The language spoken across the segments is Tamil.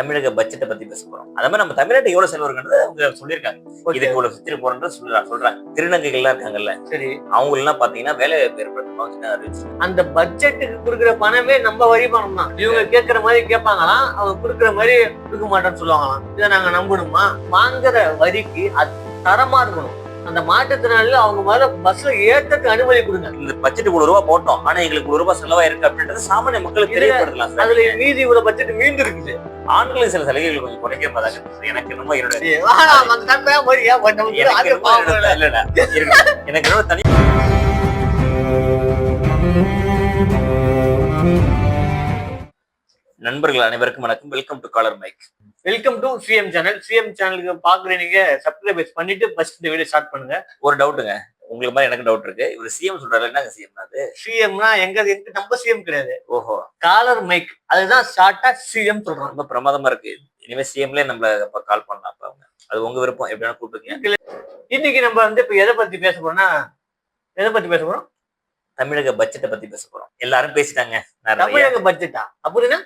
தமிழக பட்ஜெட்டை பத்தி பேச போறோம். அதே மாதிரி நம்ம தமிழ்நாட்டுக்கு எவ்வளவு செலவு இருக்குன்றது அவங்க சொல்லியிருக்காங்க. இதுக்கு இவ்வளவு சுத்தி போறோம்னு சொல்றாங்க சொல்றாங்க திருநங்கைகள்லாம் இருக்காங்கல்ல சரி. அவங்க எல்லாம் பாத்தீங்கன்னா வேலை வாய்ப்பு ஏற்படுத்தணும் அந்த பட்ஜெட்டுக்கு கொடுக்குற பணமே நம்ம வரி பணம் தான். இவங்க கேட்கிற மாதிரி கேட்பாங்களாம் அவங்க கொடுக்குற மாதிரி கொடுக்க மாட்டேன்னு சொல்லுவாங்களாம். இதை நாங்க நம்பணுமா? வாங்குற வரிக்கு அது தரமா இருக்கணும். அந்த மாற்றுத்திறனாளிகள் அவங்க மேல பஸ்ல ஏற்றத்துக்கு அனுமதி கொடுங்க. இந்த பட்ஜெட் இவ்வளவு ரூபா போட்டோம். ஆனா எங்களுக்கு இவ்வளவு ரூபாய் செலவா இருக்கு அப்படின்றது சாமானிய மக்களுக்கு தெரியப்படுத்தலாம் அதுல மீதி இவ்வளவு பட்ஜெட் மீண்டு இருக்குது ஆண்களுக்கு சில சலுகைகள் கொஞ்சம் குறைக்க மாதிரி? எனக்கு என்னமோ என்னோட-. எனக்கு என்னோட தனி நண்பர்கள் அனைவருக்கும் வணக்கம். Welcome to caller mike welcome to CM channel CM சேனலுக்கு பாக்குற நீங்க சப்ஸ்கிரைப் பண்ணிட்டு ஃபர்ஸ்ட் இந்த வீடியோ ஸ்டார்ட் பண்ணுங்க. ஒரு டவுட்டுங்க உங்களுக்கு மாதிரி எனக்கு டவுட் இருக்கு. இவர் சிஎம் சொல்றாரு. என்னங்க சிஎம் அது? சிஎம்னா எங்க எங்க நம்ம சிஎம் கிடையாது. ஓஹோ. காலர் மைக் அதுதான் ஷார்ட்டா சிஎம் சொல்றோம் ரொம்ப பிரமாதமா இருக்கு. இனிமே சிஎம்ல நம்மள கால் பண்ணலாம் அப்ப அவங்க. அது உங்க விருப்பம். எப்படின்னா கூப்பிட்டுங்க இன்னைக்கு நம்ம வந்து இப்ப எதை பத்தி பேச போறோம்னா எதை பத்தி பேச போறோம்? தமிழக பட்ஜெட்டை பத்தி பேச போறோம். எல்லாரும் பேசிட்டாங்க. தமிழக பட்ஜெட்டா அப்படின்னா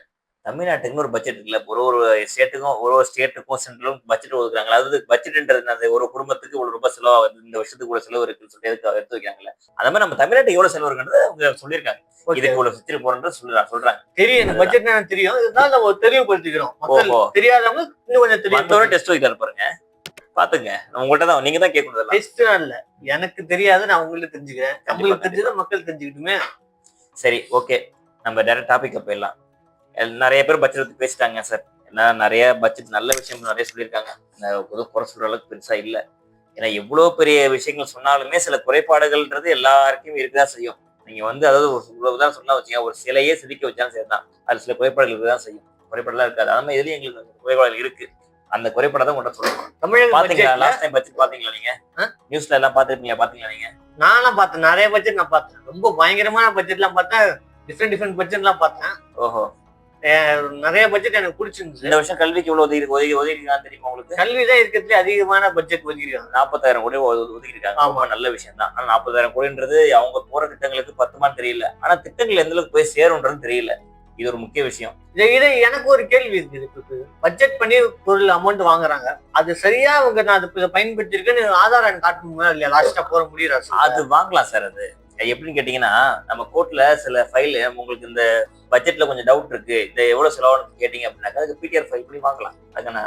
தமிழ்நாட்டுக்குன்னு ஒரு பட்ஜெட் இருக்குல்ல. ஒரு ஒரு ஸ்டேட்டுக்கும் ஒரு ஒரு ஸ்டேட்டுக்கும் சென்ட்ரலும் பட்ஜெட் ஒதுக்குறாங்க அதாவது பட்ஜெட்ன்றது என்னது? ஒரு குடும்பத்துக்கு இவ்வளவு ரூபாய் செலவு ஆகுது இந்த வருஷத்துக்கு இவ்வளவு செலவு இருக்குன்னு சொல்லி எதுக்கு எடுத்து வைக்காங்கல்ல அதே மாதிரி நம்ம தமிழ்நாட்டுக்கு எவ்வளவு செலவு இருக்குன்றது அவங்க சொல்லியிருக்காங்க. இதுக்கு இவ்வளவு சுத்தி போறோம்னு சொல்றாங்க சொல்றாங்க தெரியும். எனக்கு பட்ஜெட் தெரியும். இருந்தாலும் நம்ம தெளிவுபடுத்திக்கிறோம். தெரியாதவங்க இன்னும் கொஞ்சம் தெரியும் டெஸ்ட் வைக்கிறாரு பாருங்க. பாத்துங்க. உங்கள்கிட்ட தான் நீங்க தான் கேட்கணும். டெஸ்ட் இல்ல. எனக்கு தெரியாது நான் உங்களுக்கு தெரிஞ்சுக்கிறேன். நம்மளுக்கு தெரிஞ்சதை மக்கள் தெரிஞ்சுக்கிட்டுமே. சரி ஓகே நம்ம டேரக்ட் டாபிக் போயிடலாம். நிறைய பேர் பட்ஜெட் பேசிட்டாங்க சார் ஏன்னா நிறைய பட்ஜெட் நல்ல விஷயம் நிறைய சொல்லியிருக்காங்க. பொது குறை சொல்ற அளவுக்கு பெருசா இல்ல. ஏன்னா எவ்வளவு பெரிய விஷயங்கள் சொன்னாலுமே சில குறைபாடுகள்ன்றது எல்லாருக்கும் இருக்கதான் செய்யும். நீங்க வந்து அதாவது ஒரு உதாரணம் சொன்னா வச்சுங்க ஒரு சிலையே செதுக்கி வச்சாலும் சரிதான். அது சில குறைபாடுகள் இருக்கதான் செய்யும். குறைபாடுலாம் இருக்காது. அது மாதிரி இதுலயும் எங்களுக்கு குறைபாடுகள் இருக்கு. அந்த குறைபாடை தான் உங்கள்கிட்ட சொல்லுவோம் தமிழக பாத்தீங்களா? லாஸ்ட் டைம் பட்ஜெட் பாத்தீங்களா நீங்க? நியூஸ்ல எல்லாம் பாத்துருப்பீங்க பாத்தீங்களா நீங்க? நானும் பார்த்தேன். நிறைய பட்ஜெட் நான் பார்த்தேன். ரொம்ப பயங்கரமான பட்ஜெட்லாம் பார்த்தேன். டிஃப்ரெண்ட் டிஃப்ரெண்ட் பட்ஜெட்லாம் பார்த்தேன். ஓஹோ. நிறைய பட்ஜெட் எனக்கு பிடிச்சிருந்துச்சு. இந்த வருஷம் கல்விக்கு இவ்வளவு ஒதுக்கி ஒதுக்கி ஒதுக்கிருக்கான்னு தெரியுமா உங்களுக்கு? கல்வி தான் இருக்கிறதுல அதிகமான பட்ஜெட் ஒதுக்கிருக்காங்க நாற்பதாயிரம் கோடி ஒதுக்கி இருக்காங்க ஆமா. நல்ல விஷயம் தான் ஆனா நாற்பதாயிரம் கோடின்றது அவங்க போற திட்டங்களுக்கு பத்துமான்னு தெரியல. ஆனா திட்டங்கள் எந்த அளவுக்கு போய் சேரும்ன்றது தெரியல. இது ஒரு முக்கிய விஷயம். இதை எனக்கு ஒரு கேள்வி இருக்குது. பட்ஜெட் பண்ணி பொருள் அமௌண்ட் வாங்குறாங்க. அது சரியா அவங்க நான் அதை பயன்படுத்திருக்கேன்னு ஆதாரம் காட்டணுமா இல்லையா? லாஸ்டா போற முடியுற அது வாங்கலாம் சார் அது. எப்படின்னு கேட்டீங்கன்னா நம்ம கோர்ட்ல சில ஃபைல் உங்களுக்கு இந்த பட்ஜெட்ல கொஞ்சம் டவுட் இருக்கு. இந்த எவ்வளவு செலவானு கேட்டீங்க அப்படின்னாக்கா அதுக்கு பிடிஆர் ஃபைல் பண்ணி வாங்கலாம். அதுக்கான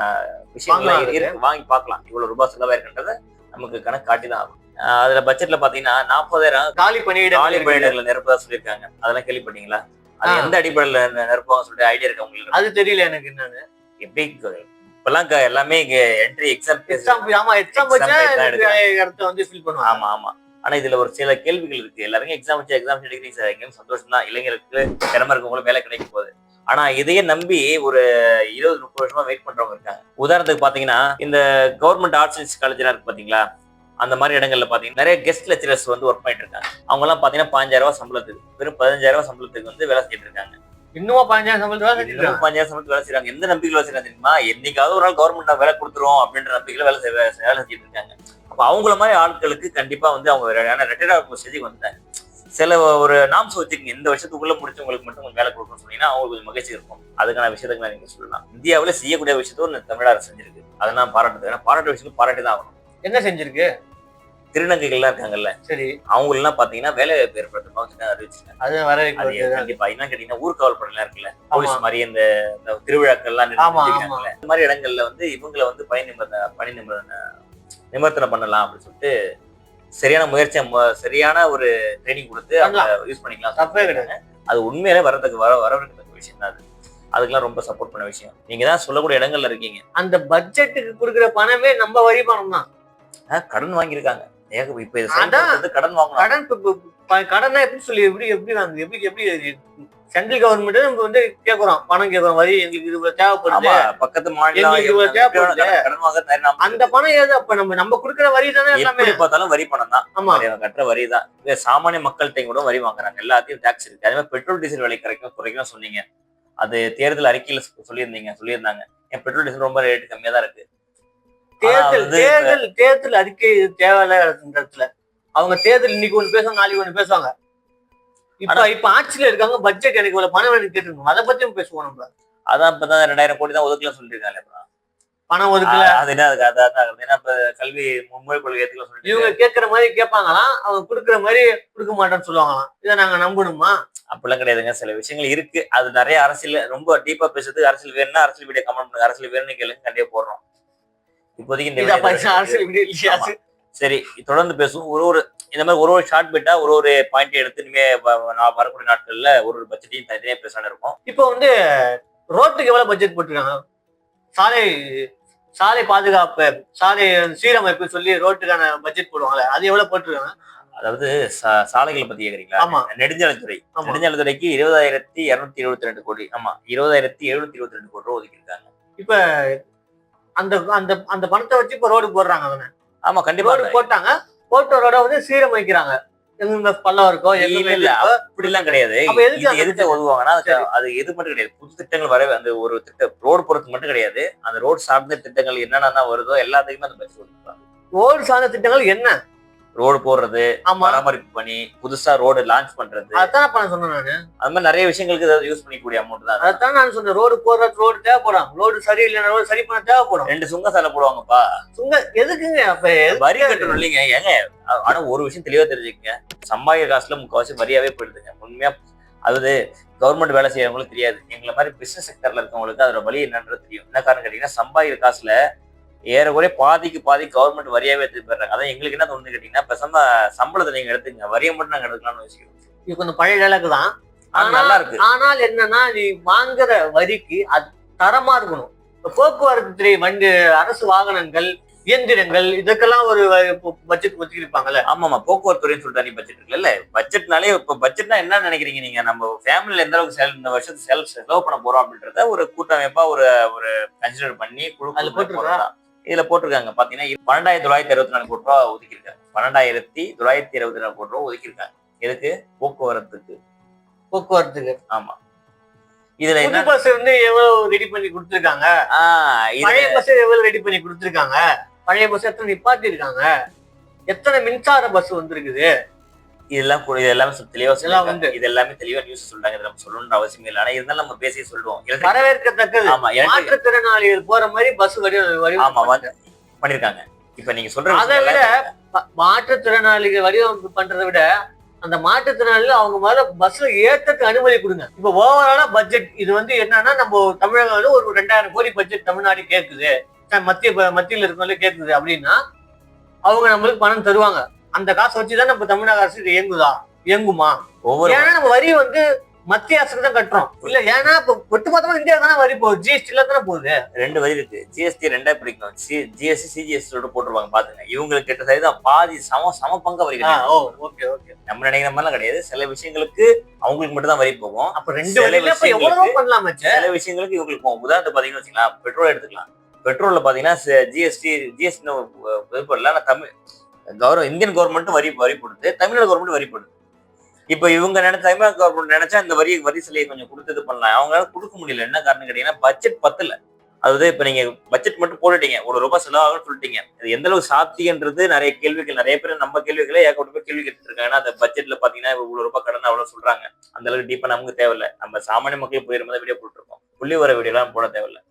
விஷயங்கள் இருக்கு. வாங்கி பார்க்கலாம். இவ்வளவு ரூபாய் செலவாயிருக்குன்றத நமக்கு கணக்கு காட்டி தான் ஆகும் அதுல பட்ஜெட்ல பாத்தீங்கன்னா நாற்பதாயிரம் காலி பணியிடம் காலி பணியிடங்களை நிரப்பதா சொல்லியிருக்காங்க. அதெல்லாம் கேள்விப்பட்டீங்களா? அது. எந்த அடிப்படையில நிரப்புவாங்க சொல்லிட்டு ஐடியா இருக்கு உங்களுக்கு? அது தெரியல எனக்கு என்னன்னு. எப்படி இப்பெல்லாம் எல்லாமே என்ட்ரி எக்ஸாம் எக்ஸாம் ஆமா எக்ஸாம் வச்சா வந்து ஃபில் பண்ணுவாங்க. ஆமா ஆமா. ஆனா இதுல ஒரு சில கேள்விகள் இருக்கு. எல்லாருமே எக்ஸாம் வச்சு எக்ஸாம் எடுக்கிறீங்க சார் எங்கேயும் சந்தோஷம் தான் இளைஞருக்கு திறமை இருக்கவங்களும் வேலை கிடைக்கும் போகுது ஆனா இதையே நம்பி ஒரு இருபது முப்பது வருஷமா வெயிட் பண்றவங்க இருக்காங்க. உதாரணத்துக்கு பாத்தீங்கன்னா இந்த கவர்மெண்ட் ஆர்ட்ஸ் சயின்ஸ் காலேஜ்லாம் இருக்கு பாத்தீங்களா? அந்த மாதிரி இடங்கள்ல பாத்தீங்கன்னா நிறைய கெஸ்ட் லெக்சரர்ஸ் வந்து ஒர்க் பண்ணிட்டு இருக்காங்க. அவங்க எல்லாம் பாத்தீங்கன்னா பதினஞ்சாயிரம் ரூபாய் சம்பளத்துக்கு வெறும் பதினஞ்சாயிரம் ரூபாய் சம்பளத்துக்கு வந்து வேலை செஞ்சுட்டு இருக்காங்க. இன்னும் செஞ்சுட்டு இன்னும் பதினஞ்சாயிரம் சம்பளத்துக்கு வேலை செய்றாங்க. எந்த நம்பிக்கையில வேலை செய்யறாங்க தெரியுமா? என்னைக்காவது ஒரு நாள் கவர்மெண்ட் வேலை கொடுத்துரும் அப்படின்ற நம்பிக்கையில வேலை வேலை செஞ்சுட்டு இருக்காங்க. அப்ப அவங்கள மாதிரி ஆட்களுக்கு கண்டிப்பா வந்து அவங்க ரிட்டையர்ட் ஸ்டேஜுக்கு வந்துட்டாங்க சில ஒரு நாம்ஸ் வச்சுக்கோங்க இந்த வருஷத்துக்குள்ள முடிச்சவங்களுக்கு மட்டும் கொஞ்சம் வேலை கொடுக்கணும்னு சொன்னீங்கன்னா அவங்களுக்கு கொஞ்சம் மகிழ்ச்சி இருக்கும். அதுக்கான விஷயத்துக்கு நான் நீங்க சொல்லலாம். இந்தியாவுல செய்யக்கூடிய விஷயத்த ஒரு தமிழக அரசு செஞ்சிருக்கு. அதை நான் பாராட்டுது ஏன்னா பாராட்டு விஷயத்துக்கு பாராட்டி தான் ஆகணும். என்ன செஞ்சிருக்கு? திருநங்கைகள்லாம் இருக்காங்கல்ல. சரி. அவங்க எல்லாம் பாத்தீங்கன்னா வேலை வாய்ப்பு ஏற்படுத்தணும் அறிவிச்சிருக்காங்க. அது வர கண்டிப்பா. என்ன கேட்டீங்கன்னா ஊர்காவல் படையெல்லாம் இருக்குல்ல. போலீஸ் மாதிரி இந்த ஆமா, வச்சிருக்காங்கல்ல. இந்த மாதிரி இடங்கள்ல வந்து இவங்களை வந்து பணி நிமிர்த்த பணி நிமிர்த்த நிமர்த்தனம் பண்ணலாம் அப்படின்னு சொல்லிட்டு சரியான முயற்சி மு- சரியான ஒரு ட்ரைனிங் கொடுத்து அவங்க யூஸ் பண்ணிக்கலாம் தப்பே கிடையாது. அது உண்மையிலே வரதுக்கு வர வரவேற்கத்தக்க விஷயம் தான் அது. அதுக்கெல்லாம் ரொம்ப சப்போர்ட் பண்ண விஷயம். நீங்க தான் சொல்லக்கூடிய இடங்கள்ல இருக்கீங்க. அந்த பட்ஜெட்டுக்கு கொடுக்குற பணமே நம்ம வரி பணம் தான் கடன் வாங்கியிருக்காங்க. ஏக இப்ப இது கடன் வாங்கலாம் கடன் எப்படி சொல்லி எப்படி எப்படி எப்படி எப்படி சென்ட்ரல் கவர்மெண்ட் நம்ம வந்து கேக்குறோம். பணம் கேக்குறோம் வரி எங்களுக்கு இது இவ்வளவு தேவைப்படுது. பக்கத்து மாநிலம் இவ்வளவு தேவைப்படுது. அந்த பணம் ஏது? அப்ப நம்ம நம்ம கொடுக்குற வரி தானே எல்லாமே. பார்த்தாலும் வரி பணம் தான். ஆமா. கட்டுற வரி தான். சாமானிய மக்கள்கிட்ட கூட வரி வாங்குறாங்க. எல்லாத்தையும் டாக்ஸ் இருக்கு. அதே மாதிரி பெட்ரோல் டீசல் விலை குறைக்கும் குறைக்கும் சொன்னீங்க. அது தேர்தல் அறிக்கையில சொல்லியிருந்தீங்க சொல்லியிருந்தாங்க. என் பெட்ரோல் டீசல் ரொம்ப ரேட் கம்மியா தான் இருக்கு. தேர்தல் தேர்தல் தேர்தல் அறிக்கை தேவையில்ல அவங்க தேர்தல் இன்னைக்கு ஒண்ணு பேசுவாங்க நாளைக்கு ஒண்ணு பேசுவாங்க. இப்ப இப்ப ஆட்சியில இருக்காங்க பட்ஜெட் எனக்கு இவ்வளவு பணம் வேணும் கேட்டுருக்கோம் அதை பத்தியும் பேசுவோம் நம்ம. அதான் இப்பதான் ரெண்டாயிரம் கோடி தான் ஒதுக்கல சொல்லிருக்காங்க. பணம் ஒதுக்கல. அது என்ன அதுக்கு அதான். ஏன்னா இப்ப கல்வி மும்மொழி கொள்கை ஏத்துக்கல சொல்லிட்டு இவங்க கேட்கிற மாதிரி கேட்பாங்களாம் அவங்க கொடுக்குற மாதிரி கொடுக்க மாட்டேன்னு சொல்லுவாங்களாம் இதை நாங்க நம்பணுமா? அப்படிலாம் கிடையாதுங்க. சில விஷயங்கள் இருக்கு. அது நிறைய அரசியல் ரொம்ப டீப்பா பேசுறதுக்கு அரசியல் வேணும்னா அரசியல் வீடியோ கமெண்ட் பண்ணுங்க. அரசியல் வேணும்னு கேளுங்க கண்டிப்பா போடுறோம். இப்போதைக்கு இந்த. சரி தொடர்ந்து பேசுவோம். ஒரு ஒரு இந்த மாதிரி ஒரு ஒரு ஷார்ட் பிட்டா ஒரு ஒரு பாயிண்ட் எடுத்து இனிமே நான் வரக்கூடிய நாட்கள்ல ஒரு ஒரு பட்ஜெட்டையும் தனித்தனியா பேசணும் இருக்கும். இப்போ வந்து ரோட்டுக்கு எவ்வளவு பட்ஜெட் போட்டிருக்காங்க? சாலை சாலை பாதுகாப்பு சாலை சீரமைப்பு சொல்லி ரோட்டுக்கான பட்ஜெட் போடுவாங்கல்ல அது எவ்வளவு போட்டிருக்காங்க? அதாவது சாலைகளை பத்தி கேக்குறீங்களா? ஆமா. நெடுஞ்சாலைத்துறை. நெடுஞ்சாலைத்துறைக்கு இருபதாயிரத்தி இருநூத்தி எழுபத்தி ரெண்டு கோடி ஆமா இருபதாயிரத்தி எழுநூத்தி இருபத்தி ரெண்டு கோடி ரூபா ஒதுக்கியிருக்காங்க. இப்ப அந்த அந்த அந்த பணத்தை வச்சு இப்ப ரோடு போடுறாங்க தானே ஆமா கண்டிப்பா. ரோடு போட்டாங்க. போட்ட ரோட வந்து சீரமைக்கிறாங்க. எங்க பள்ளம் இருக்கோ இல்ல, இல்ல. அப்படி எல்லாம் கிடையாது. எதுக்கு சரி. அது எது மட்டும் கிடையாது. புது திட்டங்கள் வரவே அந்த ஒரு திட்டம் ரோடு போறது மட்டும் கிடையாது. அந்த ரோடு சார்ந்த திட்டங்கள் என்னென்ன வருதோ எல்லாத்துக்குமே அந்த ஒதுக்குறாங்க ரோடு சார்ந்த திட்டங்கள் என்ன? ரோடு போடுறது பராமரிப்பு பண்ணி புதுசா ரோடு லான்ச் பண்றது. அதான் பண்ண சொன்னேன் நானு. அது மாதிரி நிறைய விஷயங்களுக்கு யூஸ் பண்ணிக்கூடிய அமௌண்ட் தான் அது. அதான் நான் சொன்னேன் ரோடு போடுறது ரோடு தேவைப்படும். ரோடு சரியில்லைன்னா ரோடு சரி பண்ண தேவைப்படும். ரெண்டு சுங்க சாலை போடுவாங்கப்பா. சுங்க எதுக்குங்க அப்ப? வரி கட்டணும் இல்லைங்க. ஏங்க ஆனா ஒரு விஷயம் தெளிவா தெரிஞ்சுக்கங்க. சம்பாதிக்கிற காசுல முக்கால்வாசி வரியாவே போயிடுதுங்க. உண்மையா அதாவது கவர்மெண்ட் வேலை செய்யறவங்களுக்கு தெரியாது. எங்களை மாதிரி பிசினஸ் செக்டர்ல இருக்கவங்களுக்கு அதோட வழி என்னன்றது தெரியும். என்ன காரணம் கேட்டீங்கன்னா சம்பாதிக்கிற காசுல ஏறக்குறைய பாதிக்கு பாதி கவர்மெண்ட் வரியாவே எடுத்துட்டு போயிடுறாங்க. அதான் எங்களுக்கு என்ன தோணுது கேட்டீங்கன்னா பேசாம சம்பளத்தை நீங்க எடுத்துங்க. வரியை மட்டும் நாங்க எடுக்கலாம்னு யோசிக்கிறோம். இது கொஞ்சம் பழைய டயலாக் தான். நல்லா இருக்கு. ஆனால் என்னன்னா நீ வாங்குற வரிக்கு அது தரமா இருக்கணும். இப்ப போக்குவரத்து துறை வண்டி அரசு வாகனங்கள் இயந்திரங்கள் இதுக்கெல்லாம் ஒரு பட்ஜெட் ஒதுக்கிருப்பாங்கல்ல ஆமாமா போக்குவரத்து துறைன்னு சொல்லிட்டு தனி பட்ஜெட் இருக்குல்ல பட்ஜெட்னாலே இப்ப பட்ஜெட்னா என்ன நினைக்கிறீங்க நீங்க? நம்ம ஃபேமிலில எந்த அளவுக்கு செல் இந்த வருஷத்துக்கு செல் செலவு பண்ண போறோம் அப்படின்றத ஒரு கூட்டமைப்பா ஒரு ஒரு கன்சிடர் பண்ணி குழு? போடுறதா. இதுல போட்டிருக்காங்க. பாத்தீங்கன்னா பன்னெண்டாயிரத்தி தொள்ளாயிரத்தி அறுபத்தி நாலு கோடி ரூபா ஒதுக்கியிருக்காங்க. பன்னெண்டாயிரத்தி தொள்ளாயிரத்தி இருபத்தி நாலு கோடி ரூபா ஒதுக்கியிருக்காங்க. எதுக்கு? போக்குவரத்துக்கு. போக்குவரத்துக்கு. ஆமா. இதுல என்ன பஸ் வந்து எவ்வளவு ரெடி பண்ணி கொடுத்துருக்காங்க? பழைய பஸ் எவ்வளவு ரெடி பண்ணி கொடுத்துருக்காங்க? பழைய பஸ் எத்தனை நிப்பாட்டி இருக்காங்க எத்தனை மின்சார பஸ் வந்திருக்குது? இதெல்லாம் கூட- தெளிவா இதெல்லாம் சொல்லிருக்காங்க உண்டு. இது எல்லாமே தெளிவா நியூஸ் சொல்றாங்க. நம்ம சொல்லணும்ன்ற அவசியம் இல்லை. ஆனா இருந்தாலும் நம்ம பேசி சொல்லுவோம். வரவேற்கத்தக்கது. ஆமா மாற்றுத்திறனாளிகள் போற மாதிரி பஸ் வடி ஆமா வந்து பண்ணிருக்காங்க இப்ப நீங்க சொல்ற அதை விட மாற்றுத்திறனாளிகள் வடிவமைப்பு பண்றதை விட அந்த மாற்றுத்திறனாளிகள் அவங்க மேல பஸ்ல ஏற்றத்துக்கு அனுமதி கொடுங்க. இப்ப ஓவராலா பட்ஜெட் இது வந்து என்னன்னா நம்ம தமிழகம் வந்து ஒரு ரெண்டாயிரம் கோடி பட்ஜெட் தமிழ்நாடு கேக்குது. ச- மத்திய மத்தியில இருக்கவங்களே கேக்குது அப்படின்னா அவங்க நம்மளுக்கு பணம் தருவாங்க. அந்த காசை வச்சுதான் நம்ம தமிழக அரசு இயங்குதா இயங்குமா ஒவ்வொரு ஏன்னா நம்ம வரி வந்து மத்திய அரசுக்கு தான் கட்டுறோம் இல்ல ஏன்னா இப்ப ஒட்டுமொத்தமா இந்தியா தானே வரி போகுது ஜிஎஸ்டில தானே போகுது ரெண்டு வரி இருக்கு ஜிஎஸ்டி ரெண்டா பிரிக்கணும் ஜிஎஸ்டி சிஜிஎஸ்டி சொல்லிட்டு போட்டுருவாங்க பாத்துங்க இவங்களுக்கு கிட்ட சதவீதம் பாதி சம சம பங்க வரி ஓகே ஓகே நம்ம நினைக்கிற மாதிரிலாம் கிடையாது சில விஷயங்களுக்கு அவங்களுக்கு மட்டும் தான் வரி போகும் அப்ப ரெண்டு பண்ணலாமே சில விஷயங்களுக்கு இவங்களுக்கு போகும் உதாரணத்துக்கு பாத்தீங்கன்னா வச்சுக்கலாம் பெட்ரோல் எடுத்துக்கலாம் பெட்ரோல்ல பாத்தீங்கன்னா GST GST Tamil government Indian government வரி வரி கொடுத்து தமிழ்நாடு கவர்மெண்ட் வரி போடுது. இப்போ இவங்க நினைச்ச தமிழ்நாடு கவர்மெண்ட் நினைச்சா இந்த வரி வரி சிலையை கொஞ்சம் கொடுத்து இது பண்ணலாம். அவங்களால கொடுக்க முடியல. என்ன காரணம் கேட்டீங்கன்னா பட்ஜெட் பத்தல. அதாவது இப்ப நீங்க பட்ஜெட் மட்டும் போட்டுட்டீங்க. ஒரு ரூபாய் செலவாகும் சொல்லிட்டீங்க. அது எந்த அளவுக்கு சாத்தியன்றது நிறைய கேள்விகள் நிறைய பேர் நம்ம கேள்விகளே ஏகப்பட்ட போய் கேள்வி கேட்டுட்டு இருக்காங்க ஏன்னா அந்த பட்ஜெட்ல பாத்தீங்கன்னா இவ்வளவு ரூபாய் கடன் அவ்வளவு சொல்றாங்க. அந்த அளவுக்கு டீப்பா நமக்கு தேவையில்லை. நம்ம சாமானிய மக்கள் போயிருந்தா வீடியோ போட்டுருக்கோம். புள்ளி வர வீடியோலாம் போட தேவையில்லை.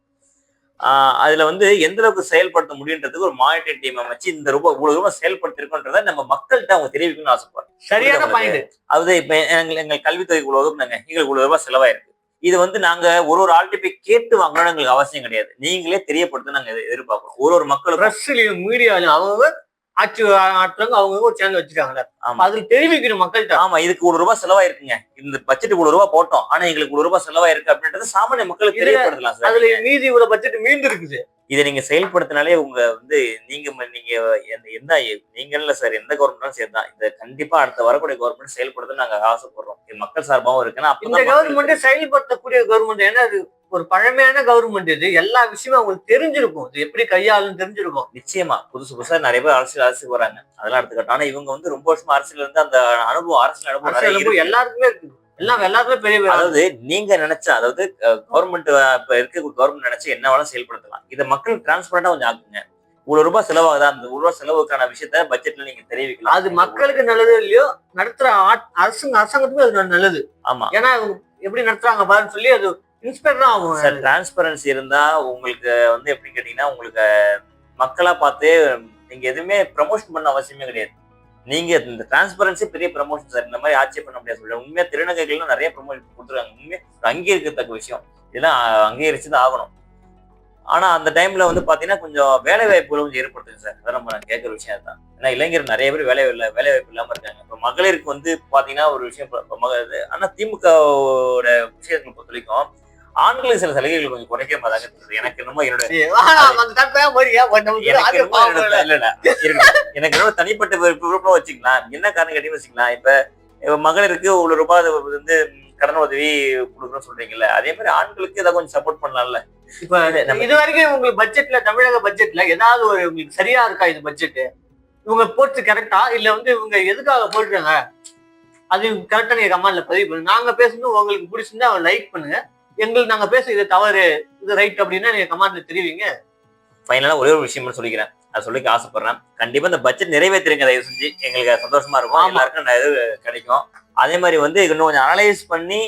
அதுல வந்து எந்த அளவுக்கு செயல்படுத்த முடியுன்றதுக்கு ஒரு மானிட்டரி டீம் அமைச்சு இந்த ரூபாய் இவ்வளவு ரூபாய் செயல்படுத்திருக்கோன்றத நம்ம மக்கள்கிட்ட அவங்க தெரிவிக்கணும்னு ஆசைப்படுறோம். சரியான பாயிண்ட் அதாவது இப்ப எங்க எங்க கல்வித்துறை இவ்வளவு ஒதுக்குனாங்க எங்களுக்கு இவ்வளவு ரூபாய் செலவாயிருக்கு. இது வந்து நாங்க ஒரு ஒரு ஆள்கிட்ட போய் கேட்டு வாங்கணும்னு எங்களுக்கு அவசியம் கிடையாது. நீங்களே தெரியப்படுத்த நாங்க எதிர்- எதிர்பார்க்கிறோம். ஒரு ஒரு பிரஸ்லயும் மீடியாலையும் அவங்க ஆட்சி ஆட்டுறவங்க அவங்க ஒரு சேனல் வச்சிருக்காங்கல்ல. அதுல தெரிவிக்கணும் மக்கள்கிட்ட. ஆமா இதுக்கு இவ்வளவு ரூபாய் செலவாயிருக்குங்க. இந்த பட்ஜெட் இவ்வளவு ரூபாய் போட்டோம். ஆனா எங்களுக்கு இவ்வளவு ரூபாய் செலவாயிருக்கு அப்படின்றது சாமானிய மக்களுக்கு தெரியப்படுத்தலாம் அதுல மீதி இவ்வளவு பட்ஜெட் மீண்டு இருக்குது இதை நீங்க செயல்படுத்தினாலே உங்க வந்து நீங்க நீங்க எந்த- எந்த நீங்க இல்ல சார் எந்த கவர்மெண்ட்டும் சேர்தான். இதை கண்டிப்பா அடுத்த வரக்கூடிய கவர்மெண்ட் செயல்படுத்த நாங்க ஆசைப்படுறோம். இது மக்கள் சார்பாகவும் இருக்குன்னா இந்த கவர்மெண்ட் செயல்படுத்தக்கூடிய கவர்மெண்ட் ஏன்னா அது ஒரு பழமையான கவர்மெண்ட் இது. எல்லா விஷயமும் அவங்களுக்கு தெரிஞ்சிருக்கும். இது எப்படி கையாளுன்னு தெரிஞ்சிருக்கும். நிச்சயமா. புதுசு புதுசா நிறைய பேர் அரசியல் அரசுக்கு வராங்க அதெல்லாம் எடுத்துக்கிட்டோம் ஆனா இவங்க வந்து ரொம்ப வருஷமா அரசியல் இருந்து அந்த அனுபவம் அரசியல் அனுபவம் அரசியல் இருக்கு. எல்லாம் எல்லாருமே பெரிய. அதாவது நீங்க நினைச்சா அதாவது கவர்மெண்ட் இப்ப இருக்க கவர்மெண்ட் நினைச்சு என்ன வேணாலும் செயல்படுத்தலாம். இதை மக்கள் டிரான்ஸ்பரண்டா கொஞ்சம் ஆக்குங்க. இவ்வளவு ரூபாய் செலவாகுதா? அந்த ஒரு ரூபாய் செலவுக்கான விஷயத்த பட்ஜெட்ல நீங்க தெரிவிக்கலாம். அது மக்களுக்கு நல்லது இல்லையோ நடத்துற அரசுங்க அரசாங்கத்துக்கும் அது நல்லது. ஆமா. ஏன்னா எப்படி நடத்துறாங்க பாருன்னு சொல்லி அது இன்ஸ்பயர் தான் ஆகும். சார் டிரான்ஸ்பரன்சி இருந்தா உங்களுக்கு வந்து எப்படி கேட்டீங்கன்னா உங்களுக்கு மக்களா பார்த்து நீங்க எதுவுமே ப்ரமோஷன் பண்ண அவசியமே கிடையாது. நீங்க இந்த டிரான்ஸ்பரன்சி பெரிய ப்ரமோஷன் சார் இந்த மாதிரி ஆட்சி பண்ண முடியாது. சொல்ல உண்மையா திருநங்கைகள்லாம் நிறைய ப்ரமோஷன் கொடுத்துருக்காங்க. உண்மையா அங்கீகரிக்கத்தக்க விஷயம். இதெல்லாம் அங்கீகரிச்சு தான் ஆகணும். ஆனா அந்த டைம்ல வந்து பாத்தீங்கன்னா கொஞ்சம் வேலை வாய்ப்புகள் கொஞ்சம் ஏற்படுத்துங்க சார் அதான் நம்ம நான் கேட்கற விஷயம் தான் ஏன்னா இளைஞர் நிறைய பேர் வேலை இல்லை வேலை வாய்ப்பு இல்லாம இருக்காங்க. இப்போ மகளிருக்கு வந்து பாத்தீங்கன்னா ஒரு விஷயம் மக ஆனா திமுகவோட விஷயத்தை பொறுத்த வரைக்கும் ஆண்களுக்கு சில சலுகைகள் கொஞ்சம் குறைக்க மாட்டாங்க தெரியுது. எனக்கு என்னமோ என்னோட எனக்கு என்னோட தனிப்பட்ட விருப்ப- விருப்பம் வச்சுக்கலாம் என்ன காரணம் கேட்டீங்கன்னு வச்சுக்கலாம் இப்ப மகளிருக்கு ஒரு ரூபாய் வந்து கடன் உதவி கொடுக்குறோம்னு சொல்றீங்கல்ல. அதே மாதிரி ஆண்களுக்கு இதை கொஞ்சம் சப்போர்ட் பண்ணலாம்ல. இப்ப இது வரைக்கும் உங்களுக்கு பட்ஜெட்ல தமிழக பட்ஜெட்ல ஏதாவது ஒரு உங்களுக்கு சரியா இருக்கா இது பட்ஜெட் இவங்க போட்டு கரெக்டா இல்ல வந்து இவங்க எதுக்காக போட்டுருக்காங்க அது கரெக்டா நீங்க கமெண்ட்ல பதிவு பண்ணுங்க நாங்க பேசுறது உங்களுக்கு பிடிச்சிருந்தா லைக் பண்ணுங்க. எங்களுக்கு நாங்க பேச இது தவறு இது ரைட் அப்படின்னா நீங்க கமெண்ட்ல தெரிவிங்க. ஃபைனலா ஒரே ஒரு விஷயம் சொல்லிக்கிறேன். அது சொல்லிக்க ஆசைப்படுறேன். கண்டிப்பா இந்த பட்ஜெட் நிறைவேற்றுங்க தயவு செஞ்சு. எங்களுக்கு சந்தோஷமா இருக்கும். எல்லாருக்கும் இது கிடைக்கும். அதே மாதிரி வந்து இன்னும் கொஞ்சம் அனலைஸ் பண்ணி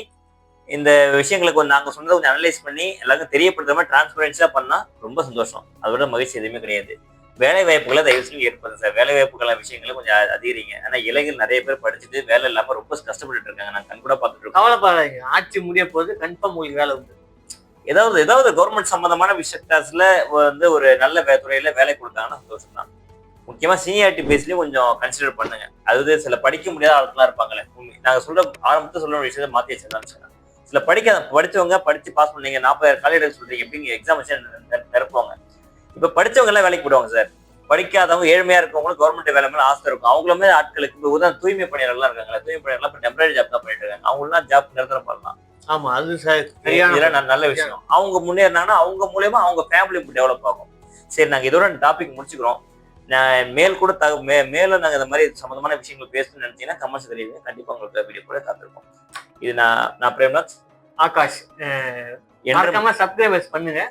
இந்த விஷயங்களை கொஞ்சம் நாங்க சொன்னதை கொஞ்சம் அனலைஸ் பண்ணி எல்லாருக்கும் தெரியப்படுத்துற மாதிரி டிரான்ஸ்பரன்ஸா பண்ணா ரொம்ப சந்தோஷம். அதோட மகிழ்ச்சி எதுவுமே கிடையாது. வேலை வாய்ப்புகளை தயவு செஞ்சு ஏற்படுது சார். வேலை வாய்ப்புகளை விஷயங்களை கொஞ்சம் அதிகரிங்க. ஆனா இளைஞர் நிறைய பேர் படிச்சுட்டு வேலை இல்லாம ரொம்ப கஷ்டப்பட்டுட்டு இருக்காங்க. நான் கண் கூட பார்த்துட்டு இருக்கோம் கவலைப்படாதீங்க. ஆட்சி முடிய போது கன்ஃபார்ம் உங்களுக்கு வேலை உண்டு. ஏதாவது ஏதாவது கவர்மெண்ட் சம்பந்தமான விஷயத்துல வந்து ஒரு நல்ல துறையில வேலை கொடுத்தாங்கன்னா சந்தோஷம் தான் முக்கியமா சீனியாரிட்டி பேஸ்லயும் கொஞ்சம் கன்சிடர் பண்ணுங்க. அதாவது சில படிக்க முடியாத ஆட்களா இருப்பாங்களே உண்மை- நாங்க சொல்ற ஆரம்பத்துல சொல்ற விஷயத்தை மாத்தி வச்சிருந்தான்னு சொன்னேன் சில படிக்காத படிச்சவங்க படிச்சு பாஸ் பண்ணீங்க நாற்பதாயிரம் காலேஜ் சொல்றீங்க எப்படிங்க எக்ஸாம் வச்சு நிர- நிரப்புவாங்க? இப்ப படிச்சவங்க எல்லாம் வேலைக்கு போடுவாங்க சார். படிக்காதவங்க ஏழ்மையா இருக்கவங்களுக்கு கவர்மெண்ட் வேலை மேல ஆசை இருக்கும். அவங்களுமே ஆட்களுக்கு இப்போ உதாரணம் தூய்மை பணியாளர்லாம் இருக்காங்களா தூய்மை பணியாளர்லாம் இப்போ டெம்பரரி ஜாப் தான் பண்ணிட்டு இருக்காங்க. அவங்களாம் ஜாப் நிரந்தரம் பண்ணலாம். ஆமா அது சரியான நல்ல விஷயம். அவங்க முன்னேறினாங்கன்னா அவங்க மூலியமா அவங்க ஃபேமிலி டெவலப் ஆகும். சரி நாங்க இதோட டாபிக் முடிச்சுக்கிறோம். நான் மேல் கூட தக மே மேல நாங்க இந்த மாதிரி சம்பந்தமான விஷயங்கள் பேசணும்னு நினைச்சீங்கன்னா கமெண்ட்ஸ் தெரியுது கண்டிப்பா உங்களுக்கு வீடியோ கூட காத்திருக்கோம் இது நான் நான் பிரேம்நாத் ஆகாஷ் சப்ஸ்கிரைபர்ஸ் பண்ணுங்க.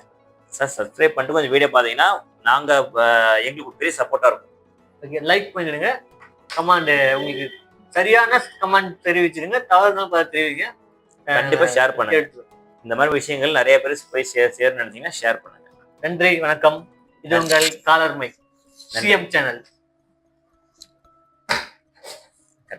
சார் சப்ஸ்கிரைப் பண்ணிட்டு கொஞ்சம் வீடியோ பார்த்தீங்கன்னா நாங்க அஹ், எங்களுக்கு பெரிய சப்போர்ட்டா இருக்கும். லைக் பண்ணிடுங்க. கமாண்ட் உங்களுக்கு சரியான கமாண்ட் தெரிவிச்சிருங்க தவறுனா பார்த்து தெரிவிங்க. அஹ், கண்டிப்பா ஷேர் பண்ணுங்க. இந்த மாதிரி விஷயங்கள் நிறைய பேர் போய் ஷேர் ஷேர் நினைச்சீங்கன்னா ஷேர் பண்ணுங்க. நன்றி வணக்கம். இது உங்கள் காலர்மை. CM channel